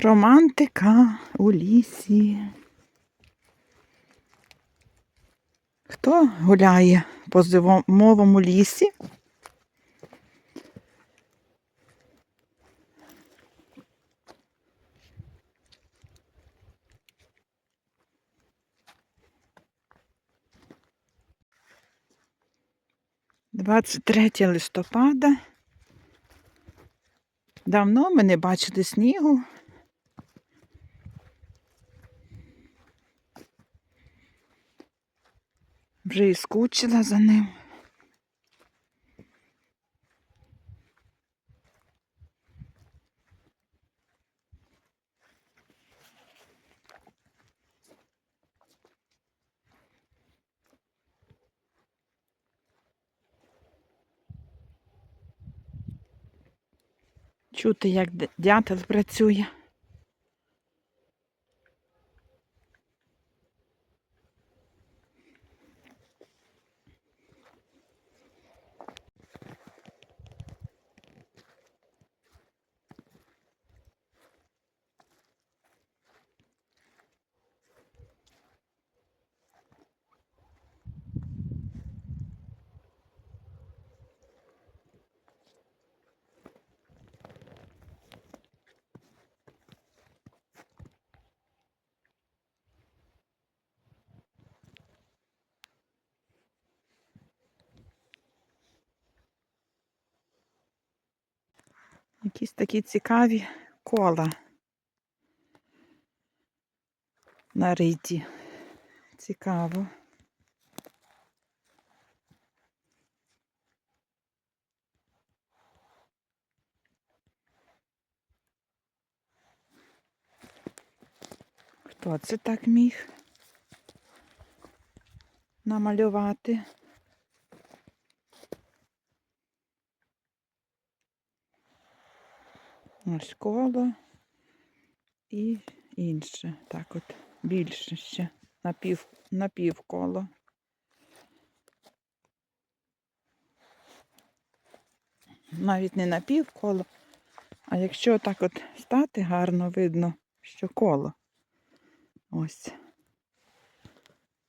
Романтика у лісі. Хто гуляє по зимовому лісі? Двадцять третє листопада. Давно ми не бачили снігу. Вже і скучила за ним. Чути, як дятел працює. Якісь такі цікаві кола на риті. Цікаво. Хто це так міг намалювати? Ось коло і інше. Так от більше ще напів, напівколо. Навіть не напівколо, а якщо так от стати гарно видно, що коло. Ось.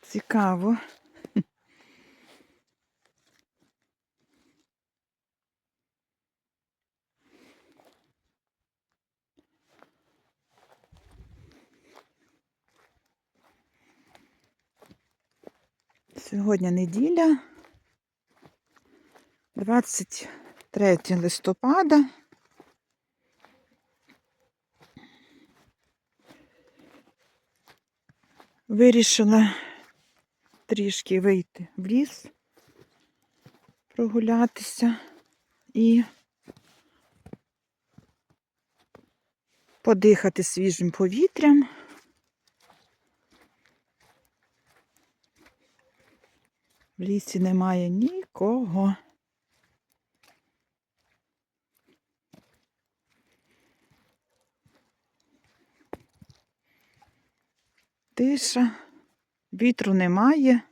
Цікаво. Сьогодні неділя, 23 листопада. Вирішила трішки вийти в ліс, прогулятися і подихати свіжим повітрям. В лісі немає нікого. Тиша, вітру немає.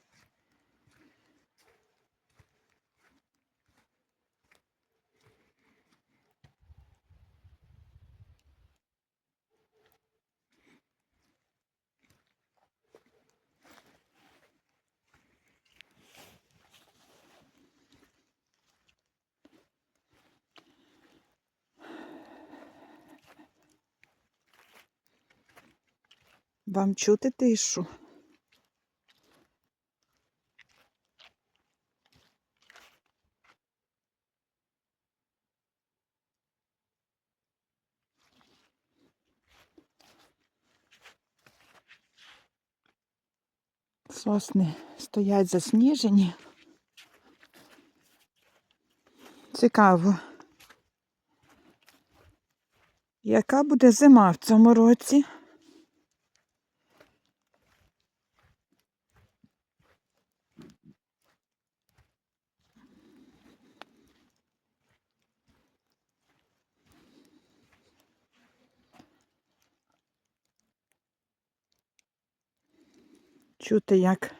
Вам чути тишу? Сосни стоять засніжені. Цікаво. Яка буде зима в цьому році? Чути, як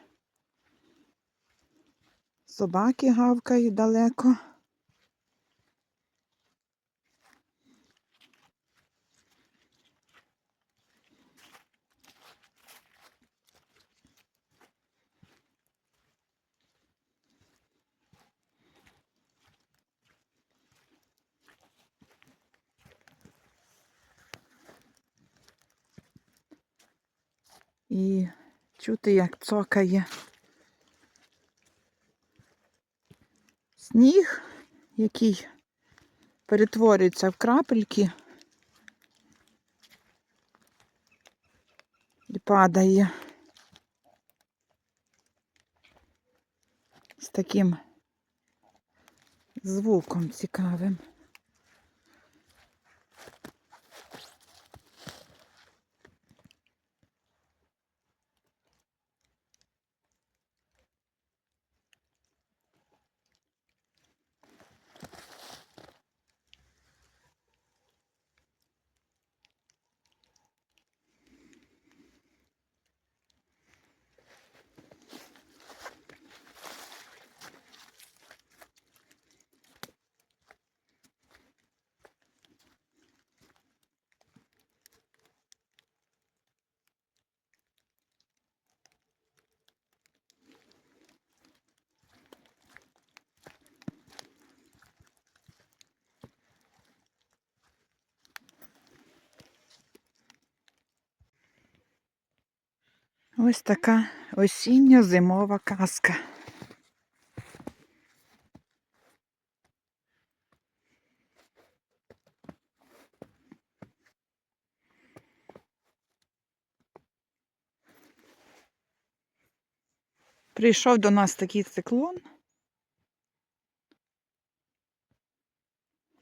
собаки гавкають далеко. І чути, як цокає сніг, який перетворюється в крапельки і падає з таким звуком цікавим. Ось така осінньо-зимова казка. Прийшов до нас такий циклон.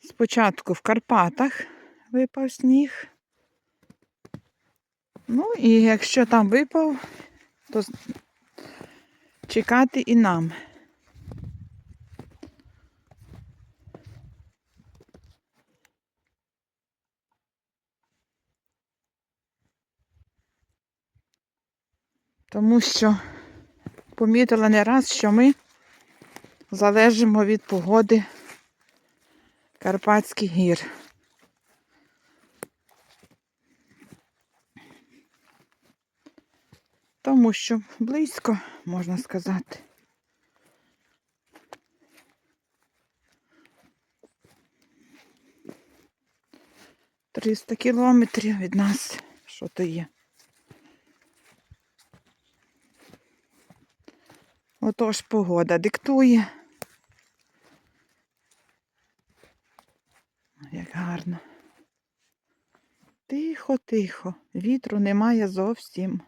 Спочатку в Карпатах випав сніг. Ну і якщо там випав, то чекати і нам. Тому що помітила не раз, що ми залежимо від погоди Карпатських гір. Тому що близько, можна сказати. Триста кілометрів від нас. Що то є? Отож погода диктує. Як гарно. Тихо, тихо. Вітру немає зовсім.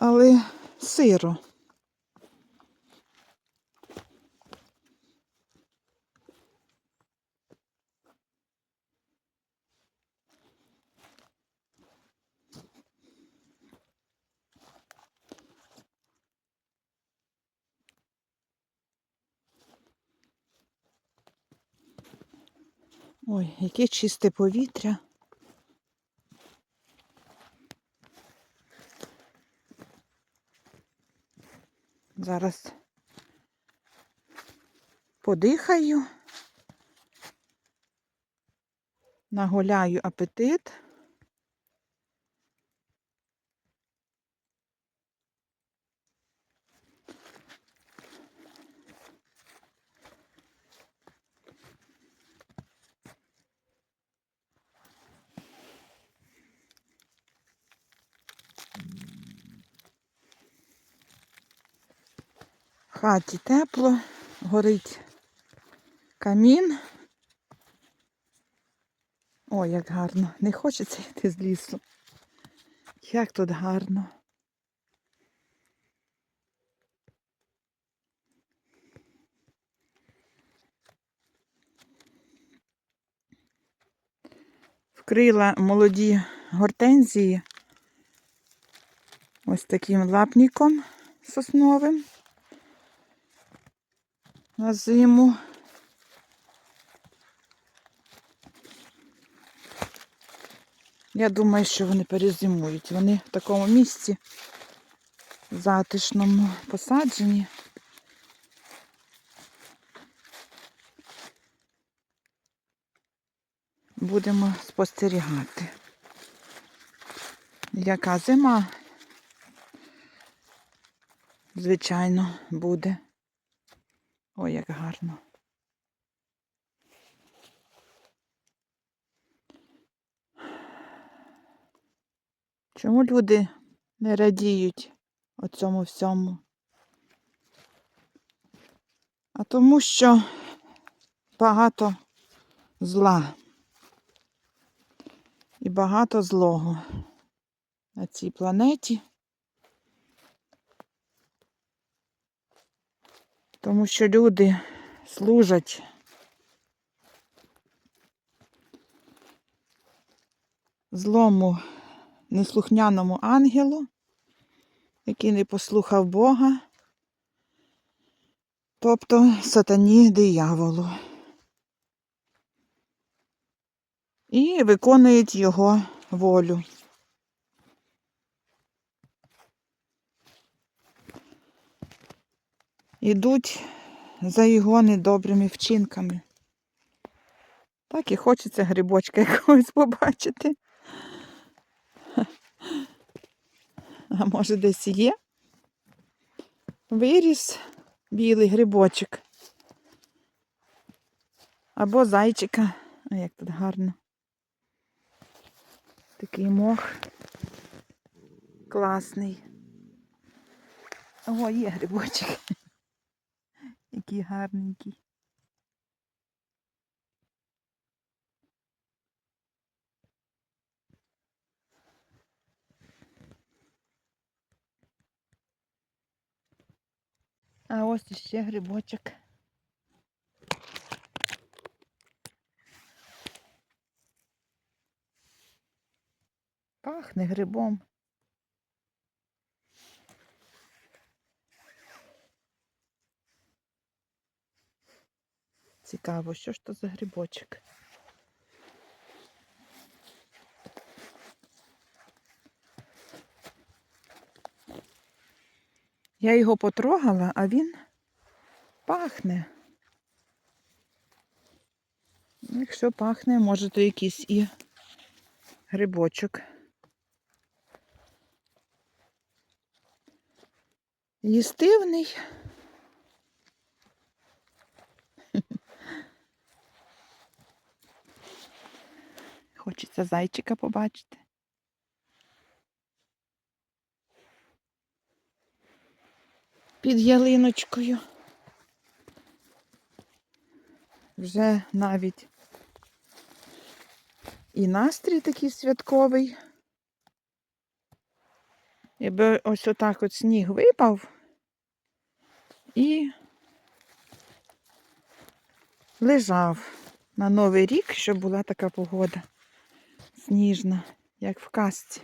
Але сиро. Ой, яке чисте повітря. Зараз подихаю, нагуляю апетит. Хаті тепло, горить камін. Ой, як гарно. Не хочеться йти з лісу. Як тут гарно. Вкрила молоді гортензії ось таким лапником сосновим на зиму. Я думаю, що вони перезимують. Вони в такому місці затишному посаджені. Будемо спостерігати. Яка зима, звичайно, буде. Ой, як гарно. Чому люди не радіють оцьому всьому? А тому що багато зла і багато злого на цій планеті. Тому що люди служать злому неслухняному ангелу, який не послухав Бога, тобто сатані дияволу. І виконують його волю. Ідуть за його недобрими вчинками. Так і хочеться грибочка якогось побачити. А може десь є? Виріс білий грибочок. Або зайчика. А як тут гарно. Такий мох. Класний. О, є грибочок. Який гарненький. А ось іще грибочок. Пахне грибом. Цікаво, що ж то за грибочок? Я його потрогала, а він пахне. Якщо пахне, може то якийсь і грибочок. Їстивний. Хочеться зайчика побачити. Під ялиночкою. Вже навіть і настрій такий святковий. Якби ось отак от сніг випав і лежав на Новий рік, щоб була така погода сніжна, як в казці.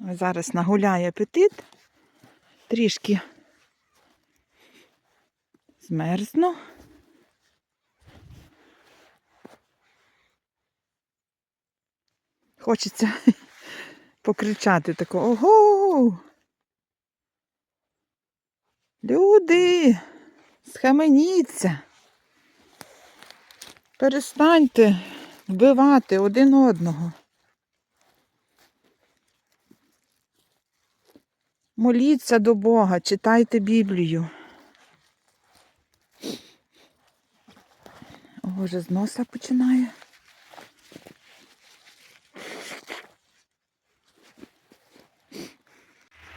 Зараз нагуляє апетит, трішки змерзну. Хочеться покричати тако Ого! Люди, схаменіться. Перестаньте вбивати один одного. Моліться до Бога, читайте Біблію. О, з носа починає.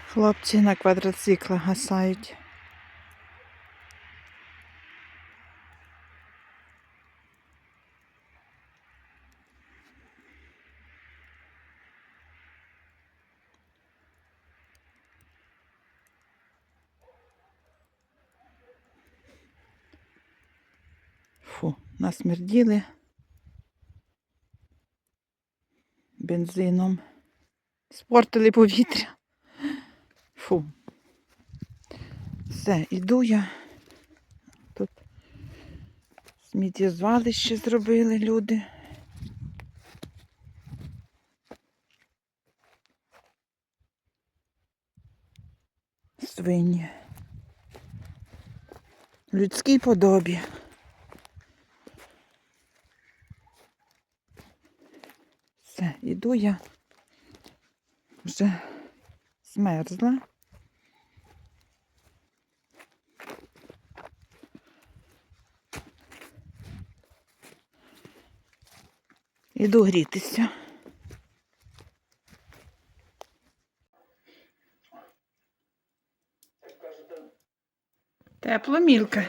Хлопці на квадроциклах гасають. Фу, насмерділи бензином. Спортили повітря. Фу. Все, іду я. Тут сміттєзвалище зробили люди. Свині. Людській подобі. йду я вже змерзла. Іду грітися. Тепло, мілка.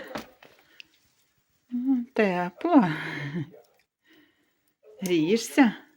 Ну, тепло. Грієшся?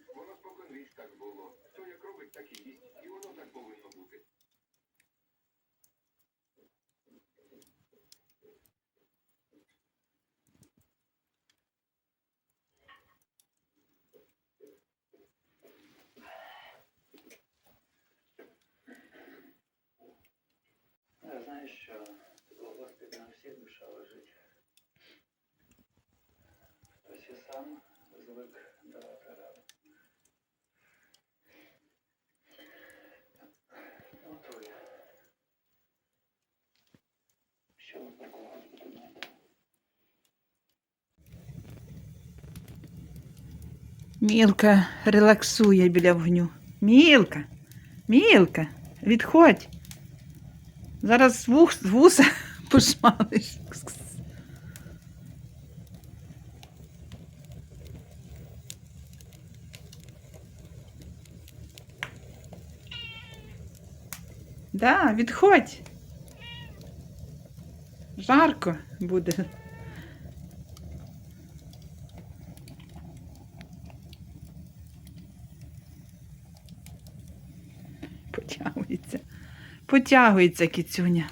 Мілка релаксує біля вогню. Мілка, мілка, відходь. Зараз вух, вуса пошмалиш. Да, відходь. Жарко буде. Потягується. Потягується кіцюня.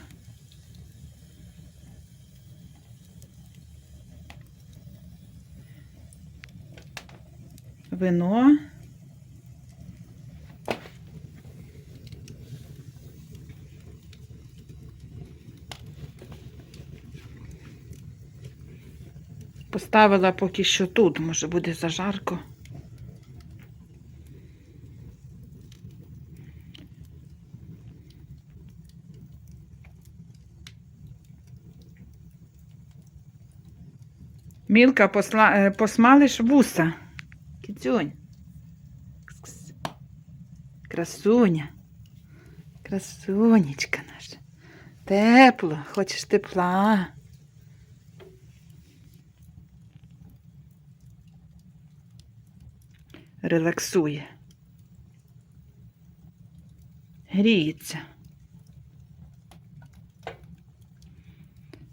Вино. Поставила поки що тут, може буде зажарко. Мілка посла... е, посмалиш вуса. Кіцюнь. Красуня. Красунечка наша. Тепло. Хочеш тепла. Релаксує. Гріється.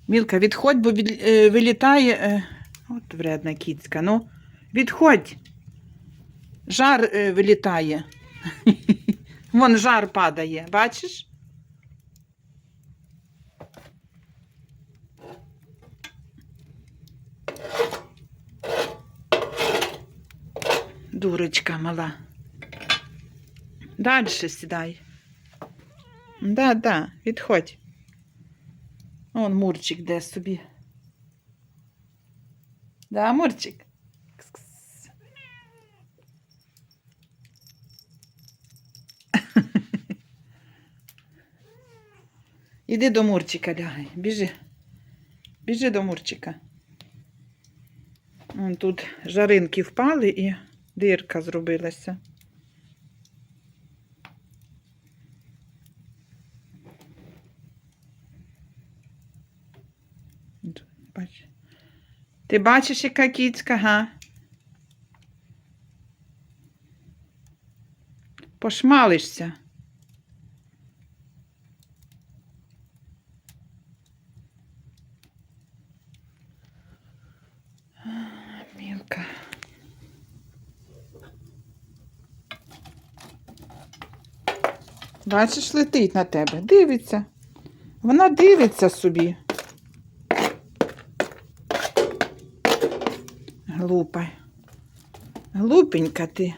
Мілка, відходь, бо від, е, вилітає. Е, от вредна кіцька. Ну, відходь. Жар е, вилітає. Вон жар падає, бачиш? Дурочка мала. Дальше сідай. Да, да, відходь. Он Мурчик де собі. Да, Мурчик. Кс-кс. Іди до Мурчика лягай. Біжи. Біжи до Мурчика. Вон тут жаринки впали і дирка зробилася. Ти бачиш, яка кіцька, га? Пошмалишся. Мілка. Бачиш, летить на тебе, дивиться. Вона дивиться собі. Глупа. Глупенька ти.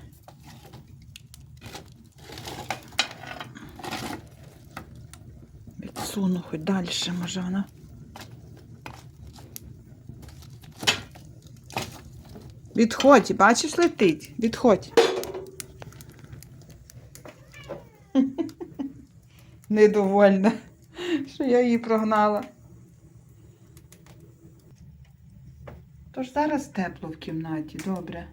Відсуну хоч далі, може вона. Відходь, бачиш, летить. Відходь. Недовольна, що я її прогнала. Тож зараз тепло в кімнаті, добре.